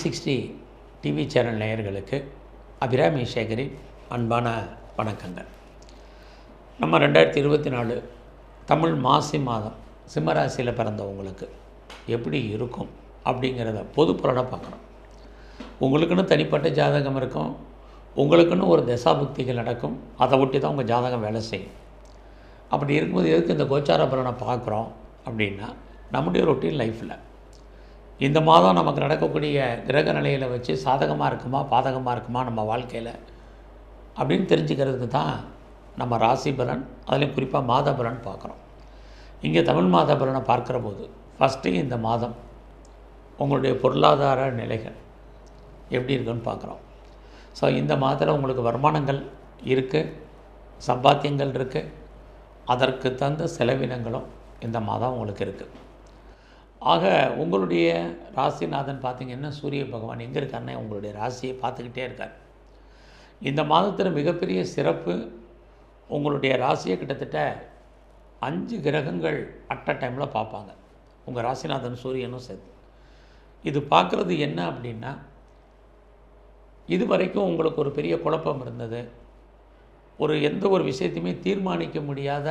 Sixty TV channel நேயர்களுக்கு அபிராமி சேகரின் அன்பான வணக்கங்கள். நம்ம ரெண்டாயிரத்தி இருபத்தி நாலு தமிழ் மாசி மாதம் சிம்மராசியில் பிறந்தவங்களுக்கு எப்படி இருக்கும் அப்படிங்கிறத பொது பலனை பார்க்குறோம் உங்களுக்குன்னு தனிப்பட்ட ஜாதகம் இருக்கும் உங்களுக்குன்னு ஒரு தசாபுக்திகள் நடக்கும் அதை ஒட்டி தான் உங்கள் ஜாதகம் வேலை செய்யும். அப்படி இருக்கும்போது எதுக்கு இந்த கோச்சார பலனை பார்க்குறோம் அப்படின்னா நம்முடைய ரொட்டீன் லைஃப்பில் இந்த மாதம் நமக்கு நடக்கக்கூடிய கிரக நிலையில் வச்சு சாதகமாக இருக்குமா பாதகமாக இருக்குமா நம்ம வாழ்க்கையில்? அப்படின்னு தெரிஞ்சுக்கிறதுக்கு தான் நம்ம ராசி பலன் அதுலேயும் குறிப்பாக மாத பலன் பார்க்குறோம். இங்கே தமிழ் மாத பலனை பார்க்குற போது ஃபஸ்ட்டு இந்த மாதம் உங்களுடைய பொருளாதார நிலைகள் எப்படி இருக்குன்னு பார்க்குறோம். ஸோ இந்த மாதத்தில் உங்களுக்கு வருமானங்கள் இருக்குது சம்பாத்தியங்கள் இருக்குது அதற்கு தகுந்த செலவினங்களும் இந்த மாதம் உங்களுக்கு இருக்குது ஆக உங்களுடைய ராசிநாதன் பார்த்தீங்கன்னா சூரிய பகவான். எங்கே இருக்காருன்னா உங்களுடைய ராசியை பார்த்துக்கிட்டே இருக்கார். இந்த மாதத்தில் மிகப்பெரிய சிறப்பு உங்களுடைய ராசியை கிட்டத்தட்ட அஞ்சு கிரகங்கள் அட் அ டைமில் பார்ப்பாங்க. உங்கள் ராசிநாதன் சூரியனும் சேர்த்து. இது பார்க்குறது என்ன அப்படின்னா இது வரைக்கும் உங்களுக்கு ஒரு பெரிய குழப்பம் இருந்தது. ஒரு எந்த ஒரு விஷயத்தையுமே தீர்மானிக்க முடியாத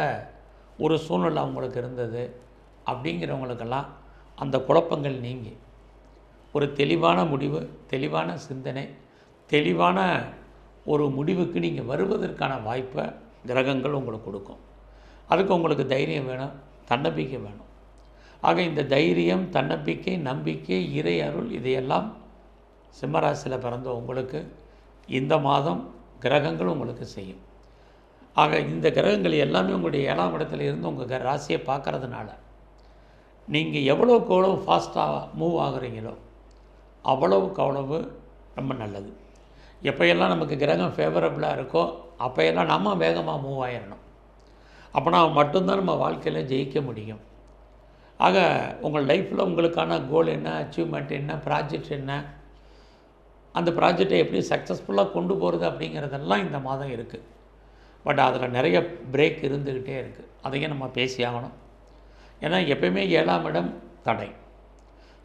ஒரு சூழ்நிலை அவங்களுக்கு இருந்தது. அப்படிங்கிறவங்களுக்கெல்லாம் அந்த குழப்பங்கள் நீங்கி. ஒரு தெளிவான முடிவு தெளிவான சிந்தனை தெளிவான ஒரு முடிவுக்கு நீங்கள் வருவதற்கான வாய்ப்பை கிரகங்கள் உங்களுக்கு கொடுக்கும். அதுக்கு உங்களுக்கு தைரியம் வேணும் தன்னம்பிக்கை வேணும். ஆக இந்த தைரியம் தன்னம்பிக்கை நம்பிக்கை இறை அருள் இதையெல்லாம் சிம்மராசியில் பிறந்த உங்களுக்கு இந்த மாதம் கிரகங்கள் உங்களுக்கு செய்யும். ஆக இந்த கிரகங்கள் எல்லாமே உங்களுடைய ஏழாம் இடத்துல இருந்து உங்கள் ராசியை பார்க்கறதுனால நீங்கள் எவ்வளோக்கு எவ்வளோ ஃபாஸ்ட்டாக மூவ் ஆகுறீங்களோ அவ்வளவுக்கு அவ்வளவு ரொம்ப நல்லது. எப்போயெல்லாம் நமக்கு கிரகம் ஃபேவரபுளாக இருக்கோ அப்போயெல்லாம் நம்ம வேகமாக மூவ் ஆயிடணும் அப்போனா மட்டும்தான் நம்ம வாழ்க்கையில் ஜெயிக்க முடியும். ஆக உங்கள் லைஃப்பில் உங்களுக்கான கோல் என்ன அச்சீவ்மெண்ட் என்ன ப்ராஜெக்ட் என்ன அந்த ப்ராஜெக்டை எப்படி சக்ஸஸ்ஃபுல்லாக கொண்டு போகிறது அப்படிங்கிறதெல்லாம் இந்த மாதம் இருக்குது பட் அதில் நிறைய பிரேக் இருந்துக்கிட்டே இருக்குது அதையும் நம்ம பேசி ஆகணும். ஏன்னா எப்பயுமே ஏழாம் இடம் தடை.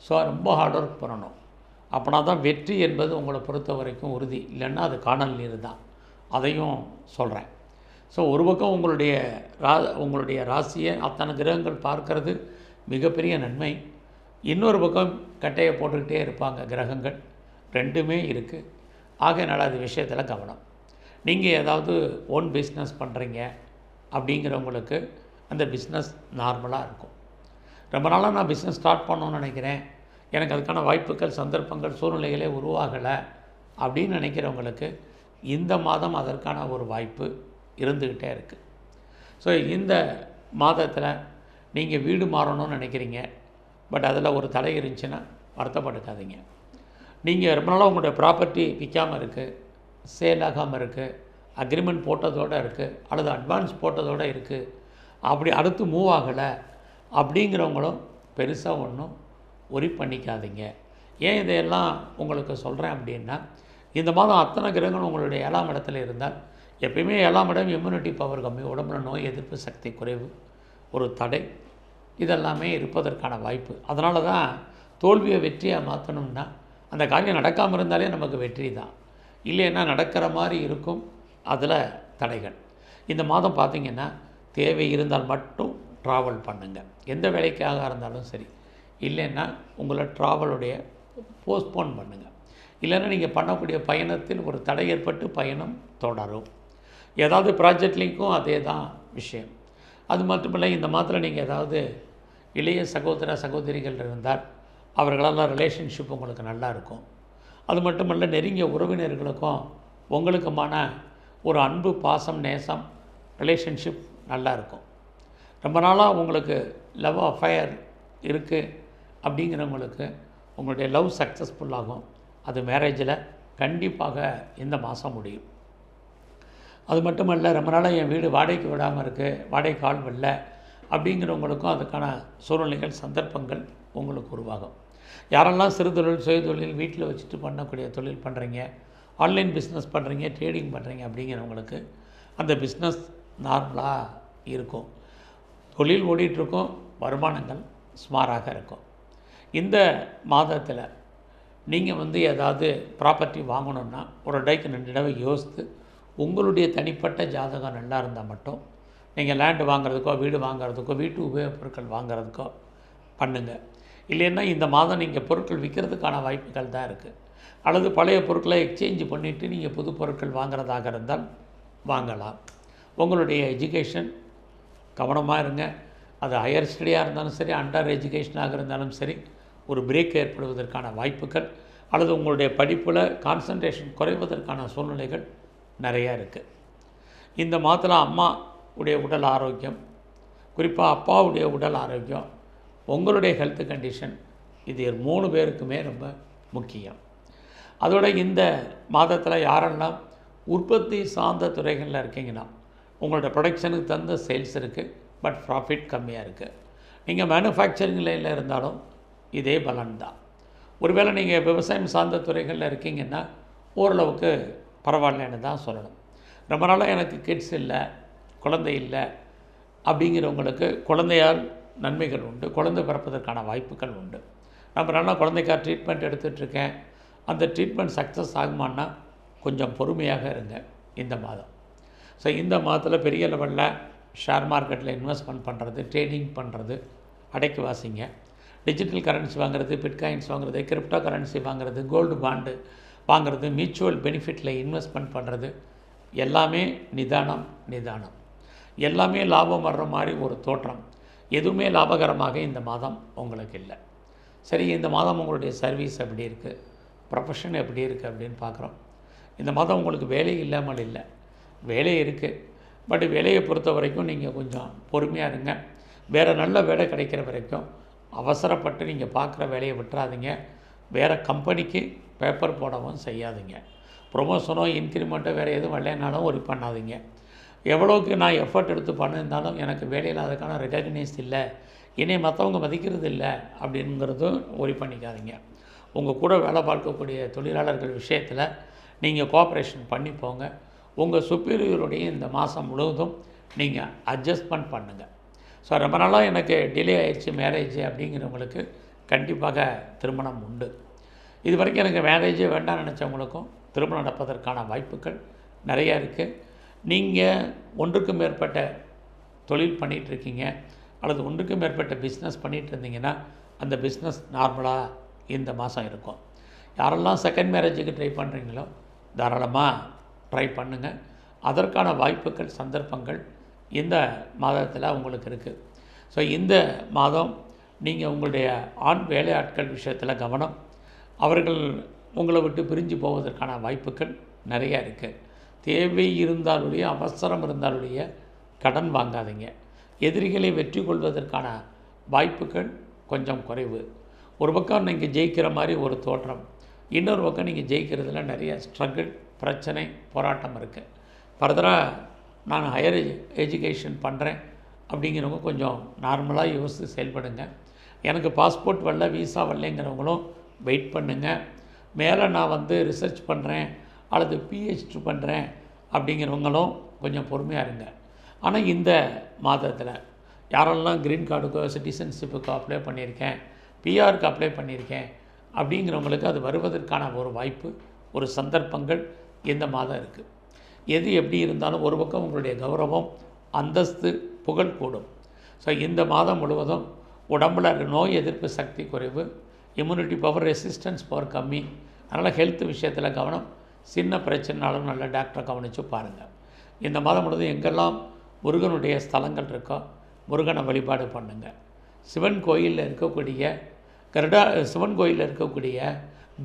ஸோ ரொம்ப ஹார்ட் ஒர்க் பண்ணணும். அப்படின்னா தான் வெற்றி என்பது உங்களை பொறுத்த வரைக்கும் உறுதி. இல்லைன்னா அது காணல் நீர் தான். அதையும் சொல்கிறேன் ஸோ ஒரு பக்கம் உங்களுடைய ரா உங்களுடைய ராசியை அத்தனை கிரகங்கள் பார்க்கறது மிகப்பெரிய நன்மை. இன்னொரு பக்கம் கட்டையை போட்டுக்கிட்டே இருப்பாங்க கிரகங்கள். ரெண்டுமே இருக்குது ஆகையினால அது விஷயத்தில் கவனம். நீங்கள் ஏதாவது ஓன் பிஸ்னஸ் பண்ணுறீங்க அப்படிங்கிறவங்களுக்கு அந்த பிஸ்னஸ் நார்மலாக இருக்கும். ரொம்ப நாளாக நான் பிஸ்னஸ் ஸ்டார்ட் பண்ணணும்னு நினைக்கிறேன். எனக்கு அதுக்கான வாய்ப்புகள் சந்தர்ப்பங்கள் சூழ்நிலைகளே உருவாகலை அப்படின்னு நினைக்கிறவங்களுக்கு இந்த மாதம் அதற்கான ஒரு வாய்ப்பு இருந்துக்கிட்டே இருக்குது ஸோ இந்த மாதத்தில் நீங்கள் வீடு மாறணும்னு நினைக்கிறீங்க. பட் அதில் ஒரு தடை இருந்துச்சுன்னா வருத்தப்பட்டுக்காதீங்க. நீங்கள் ரொம்ப நாளாக உங்களுடைய ப்ராப்பர்ட்டி விற்காமல் இருக்குது சேல் ஆகாமல் இருக்குது அக்ரிமெண்ட் போட்டதோடு இருக்குது அல்லது அட்வான்ஸ் போட்டதோடு இருக்குது அப்படி அடுத்து மூவ் ஆகலை. அப்படிங்கிறவங்களும் பெருசாக ஒன்றும் ஒரி பண்ணிக்காதீங்க. ஏன் இதையெல்லாம் உங்களுக்கு சொல்கிறேன் அப்படின்னா இந்த மாதம் அத்தனை கிரகங்கள் உங்களுடைய ஏழாம் இடத்துல இருந்தால் எப்பயுமே ஏழாம் இடம் இம்யூனிட்டி பவர் கம்மி உடம்புல நோய் எதிர்ப்பு சக்தி குறைவு ஒரு தடை இதெல்லாமே இருப்பதற்கான வாய்ப்பு. அதனால தான் தோல்வியை வெற்றியாக மாற்றணும்னா அந்த காரியம் நடக்காமல் இருந்தாலே நமக்கு வெற்றி தான். இல்லைன்னா நடக்கிற மாதிரி இருக்கும் அதில் தடைகள். இந்த மாதம் பார்த்திங்கன்னா தேவை இருந்தால் மட்டும் ட்ராவல் பண்ணுங்கள் எந்த வேலைக்காக இருந்தாலும் சரி. இல்லைன்னா உங்களை ட்ராவலுடைய போஸ்ட்போன் பண்ணுங்கள் இல்லைன்னா நீங்கள் பண்ணக்கூடிய பயணத்தில் ஒரு தடை ஏற்பட்டு பயணம் தொடரும். ஏதாவது ப்ராஜெக்ட்லேயும் அதே தான் விஷயம். அது மட்டுமில்லை இந்த மாதத்தில் நீங்கள் ஏதாவது இளைய சகோதர சகோதரிகள் இருந்தால் அவர்களெல்லாம் ரிலேஷன்ஷிப் உங்களுக்கு நல்லா இருக்கும். அது மட்டுமல்ல நெருங்கிய உறவினர்களுக்கும் உங்களுக்குமான ஒரு அன்பு பாசம் நேசம் ரிலேஷன்ஷிப் நல்லாயிருக்கும். ரொம்ப நாளாக உங்களுக்கு லவ் அஃபயர் இருக்குது அப்படிங்கிறவங்களுக்கு உங்களுடைய லவ் சக்ஸஸ்ஃபுல்லாகும் அது மேரேஜில் கண்டிப்பாக இந்த மாதம் முடியும். அது மட்டுமல்ல ரொம்ப நாளாக என் வீடு வாடகைக்கு விடாமல் இருக்குது வாடகைக்கு ஆள் வரல அப்படிங்கிறவங்களுக்கும் அதுக்கான சூழ்நிலைகள் சந்தர்ப்பங்கள் உங்களுக்கு உருவாகும். யாரெல்லாம் சிறு தொழில் சுய தொழில் வீட்டில் வச்சுட்டு பண்ணக்கூடிய தொழில் பண்ணுறீங்க ஆன்லைன் பிஸ்னஸ் பண்ணுறீங்க ட்ரேடிங் பண்ணுறீங்க அப்படிங்கிறவங்களுக்கு அந்த பிஸ்னஸ் நார்மலாக இருக்கும். தொழில் ஓடிட்டுருக்கும் வருமானங்கள் சுமாராக இருக்கும். இந்த மாதத்தில் நீங்கள் வந்து ஏதாவது ப்ராப்பர்ட்டி வாங்கணுன்னா ஒரு டைக்கு ரெண்டு தடவை யோசித்து உங்களுடைய தனிப்பட்ட ஜாதகம் நல்லா இருந்தால் மட்டும் நீங்கள் லேண்டு வாங்குறதுக்கோ வீடு வாங்குறதுக்கோ வீட்டு உபயோகப் பொருட்கள் வாங்குறதுக்கோ பண்ணுங்கள் இல்லைன்னா இந்த மாதம் நீங்கள் பொருட்கள் விற்கிறதுக்கான வாய்ப்புகள் தான் இருக்குது அல்லது பழைய பொருட்களை எக்ஸ்சேஞ்ச் பண்ணிவிட்டு நீங்கள் புது பொருட்கள் வாங்குறதாக இருந்தால் வாங்கலாம். உங்களுடைய எஜுகேஷன் கவனமாக இருங்க. அது ஹையர் ஸ்டடியாக இருந்தாலும் சரி அண்டர் எஜுகேஷனாக இருந்தாலும் சரி ஒரு பிரேக் ஏற்படுவதற்கான வாய்ப்புகள் அல்லது உங்களுடைய படிப்பில் கான்சன்ட்ரேஷன் குறைவதற்கான சூழ்நிலைகள் நிறையா இருக்குது இந்த மாதத்தில் அம்மா உடைய உடல் ஆரோக்கியம் குறிப்பாக அப்பாவுடைய உடல் ஆரோக்கியம் உங்களுடைய ஹெல்த் கண்டிஷன் இது மூணு பேருக்குமே ரொம்ப முக்கியம். அதோட இந்த மாதத்தில் யாரெல்லாம் உற்பத்தி சார்ந்த துறைகளில் இருக்கீங்கன்னா உங்களோட ப்ரொடக்ஷனுக்கு தகுந்த சேல்ஸ் இருக்குது பட் ப்ராஃபிட் கம்மியாக இருக்குது நீங்கள் மேனுஃபேக்சரிங் லைனில் இருந்தாலும் இதே பலன் தான் ஒருவேளை நீங்கள் விவசாயம் சார்ந்த துறைகளில் இருக்கீங்கன்னா ஓரளவுக்கு பரவாயில்லன்னு தான் சொல்லணும். ரொம்ப நாளாக எனக்கு கிட்ஸ் இல்லை குழந்தை இல்லை அப்படிங்கிறவங்களுக்கு குழந்தையால் நன்மைகள் உண்டு குழந்தை பிறப்பதற்கான வாய்ப்புகள் உண்டு. நம்ம நல்லா குழந்தைக்காக ட்ரீட்மெண்ட் எடுத்துகிட்ருக்கேன் அந்த ட்ரீட்மெண்ட் சக்ஸஸ் ஆகுமான்னா கொஞ்சம் பொறுமையாக இருங்க இந்த மாதம். ஸோ இந்த மாதத்தில் பெரிய லெவலில் ஷேர் மார்க்கெட்டில் இன்வெஸ்ட்மெண்ட் பண்ணுறது ட்ரேடிங் பண்ணுறது அடைக்கு வாசிங்க. டிஜிட்டல் கரன்சி வாங்குறது பிட்காயின்ஸ் வாங்குறது கிரிப்டோ கரன்சி வாங்குறது கோல்டு பாண்டு வாங்குறது மியூச்சுவல் பெனிஃபிட்டில் இன்வெஸ்ட்மெண்ட் பண்ணுறது எல்லாமே நிதானம் நிதானம். எல்லாமே லாபம் வர்ற மாதிரி ஒரு தோற்றம். எதுவுமே லாபகரமாக இந்த மாதம் உங்களுக்கு இல்லை. சரி இந்த மாதம் உங்களுடைய சர்வீஸ் எப்படி இருக்குது ப்ரொஃபஷன் எப்படி இருக்குது அப்படின்னு பார்க்குறோம். இந்த மாதம் உங்களுக்கு வேலை இல்லாமல் இல்லை. வேலை இருக்குது பட் வேலையை பொறுத்த வரைக்கும் நீங்கள் கொஞ்சம் பொறுமையாக இருங்க. வேறு நல்ல வேலை கிடைக்கிற வரைக்கும் அவசரப்பட்டு நீங்கள் பார்க்குற வேலையை விட்டுறாதீங்க. வேறு கம்பெனிக்கு பேப்பர் போடவும் செய்யாதீங்க. ப்ரொமோஷனோ இன்க்ரிமெண்ட்டோ வேறு எதுவும் வரலைனாலும் ஒரி பண்ணாதீங்க. எவ்வளோக்கு நான் எஃபர்ட் எடுத்து பண்ணியிருந்தாலும் எனக்கு வேலையில் அதுக்கான ரெகக்னைஸ் இல்லை. இனி மற்றவங்க மதிக்கிறது இல்லை அப்படிங்கிறதும் ஒரி பண்ணிக்காதீங்க. உங்கள் கூட வேலை பார்க்கக்கூடிய தொழிலாளர்கள் விஷயத்தில் நீங்கள் கோஆப்ரேஷன் பண்ணி போங்க. உங்கள் சுப்பீரியருடைய இந்த மாதம் முழுவதும் நீங்கள் அட்ஜஸ்ட்மெண்ட் பண்ணுங்கள் ஸோ ரொம்ப நாளாக எனக்கு டிலே ஆயிடுச்சு மேரேஜ் அப்படிங்கிறவங்களுக்கு கண்டிப்பாக திருமணம் உண்டு. இது வரைக்கும் எனக்கு மேரேஜே வேண்டாம்னு நினச்சவங்களுக்கும் திருமணம் நடப்பதற்கான வாய்ப்புகள் நிறையா இருக்குது நீங்கள் ஒன்றுக்கும் மேற்பட்ட தொழில் பண்ணிகிட்ருக்கீங்க அல்லது ஒன்றுக்கும் மேற்பட்ட பிஸ்னஸ் பண்ணிகிட்டு இருந்தீங்கன்னா அந்த பிஸ்னஸ் நார்மலாக இந்த மாதம் இருக்கும். யாரெல்லாம் செகண்ட் மேரேஜுக்கு ட்ரை பண்ணுறீங்களோ தாராளமாக ட்ரை பண்ணுங்கள் அதற்கான வாய்ப்புகள் சந்தர்ப்பங்கள் இந்த மாதத்தில் உங்களுக்கு இருக்குது ஸோ இந்த மாதம் நீங்கள் உங்களுடைய ஆண் வேலையாட்கள் விஷயத்தில் கவனம். அவர்கள் உங்களை விட்டு பிரிஞ்சு போவதற்கான வாய்ப்புகள் நிறையா இருக்குது தேவை இருந்தாலுடைய அவசரம் இருந்தாலுடைய கடன் வாங்காதீங்க. எதிரிகளை வெற்றி கொள்வதற்கான வாய்ப்புகள் கொஞ்சம் குறைவு. ஒரு பக்கம் நீங்கள் ஜெயிக்கிற மாதிரி ஒரு தோற்றம். இன்னொரு பக்கம் நீங்கள் ஜெயிக்கிறதுல நிறைய ஸ்ட்ரகிள் பிரச்சனை போராட்டம் இருக்குது ஃபர்தராக நான் ஹையர் எஜு எஜுகேஷன் பண்ணுறேன் அப்படிங்கிறவங்க கொஞ்சம் நார்மலாக யோசித்து செயல்படுங்க. எனக்கு பாஸ்போர்ட் வரல விசா வரலைங்கிறவங்களும் வெயிட் பண்ணுங்கள் மேலே நான் வந்து ரிசர்ச் பண்ணுறேன் அல்லது பிஹெச்டி பண்ணுறேன் அப்படிங்கிறவங்களும் கொஞ்சம் பொறுமையாக இருங்க. ஆனால் இந்த மாதத்தில் யாரெல்லாம் க்ரீன் கார்டுக்கோ சிட்டிசன்ஷிப்புக்கோ அப்ளை பண்ணியிருக்கேன் பிஆருக்கு அப்ளை பண்ணியிருக்கேன் அப்படிங்கிறவங்களுக்கு அது வருவதற்கான ஒரு வாய்ப்பு ஒரு சந்தர்ப்பங்கள் இந்த மாதம் இருக்குது எது எப்படி இருந்தாலும் ஒரு பக்கம் உங்களுடைய கௌரவம் அந்தஸ்து புகழ் கூடும். ஸோ இந்த மாதம் முழுவதும் உடம்புல நோய் எதிர்ப்பு சக்தி குறைவு இம்யூனிட்டி பவர் ரெசிஸ்டன்ஸ் பவர் கம்மி. அதனால் ஹெல்த் விஷயத்தில் கவனம் சின்ன பிரச்சனைனாலும் நல்ல டாக்டரை கவனித்து பாருங்கள் இந்த மாதம் முழுவதும் எங்கெல்லாம் முருகனுடைய ஸ்தலங்கள் இருக்கோ முருகனை வழிபாடு பண்ணுங்கள் சிவன் கோயிலில் இருக்கக்கூடிய கருடா சிவன் கோயிலில் இருக்கக்கூடிய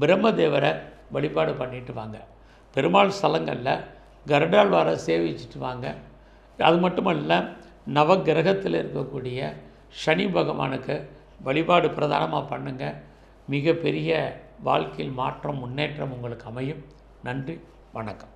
பிரம்மதேவரை வழிபாடு பண்ணிட்டு வாங்க. பெருமாள் ஸ்தலங்களில் கருடாழ்வாரை சேவிச்சுட்டு வாங்க. அது மட்டுமல்ல நவகிரகத்தில் இருக்கக்கூடிய சனி பகவானுக்கு வழிபாடு பிரதானமாக பண்ணுங்கள் மிகப்பெரிய வாழ்க்கையில் மாற்றம் முன்னேற்றம் உங்களுக்கு அமையும். நன்றி வணக்கம்.